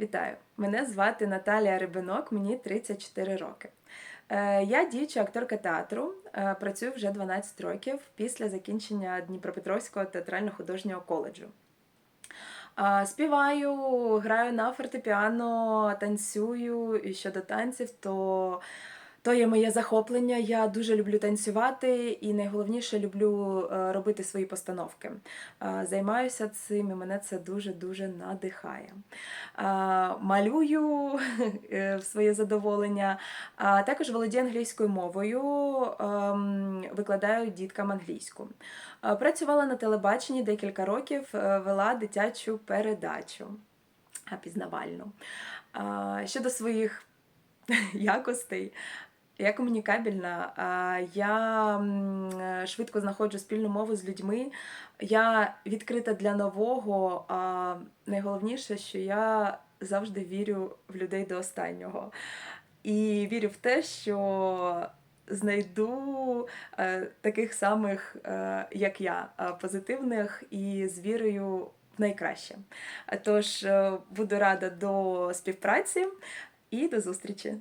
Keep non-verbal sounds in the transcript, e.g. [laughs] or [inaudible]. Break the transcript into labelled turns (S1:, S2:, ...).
S1: Вітаю! Мене звати Наталія Рибинок, мені 34 роки. Е, Я діюча акторка театру, е, працюю вже 12 років після закінчення Дніпропетровського театрально-художнього коледжу. Співаю, граю на фортепіано, танцюю. І щодо танців, то, то є моє захоплення. Я дуже люблю танцювати і найголовніше люблю е, робити свої постановки. Е, Займаюся цим і мене це дуже-дуже надихає. Е, Малюю [laughs] в своє задоволення, також володію англійською мовою, ем, викладаю діткам англійську. Працювала на телебаченні декілька років, вела дитячу передачу пізнавальну. Щодо своїх [laughs] якостей, я комунікабельна, я швидко знаходжу спільну мову з людьми. Я відкрита для нового. А найголовніше, що я завжди вірю в людей до останнього. І вірю в те, що знайду е, таких самих, е, як я, е, позитивних і з вірою в найкраще. Тож буду рада до співпраці і до зустрічі!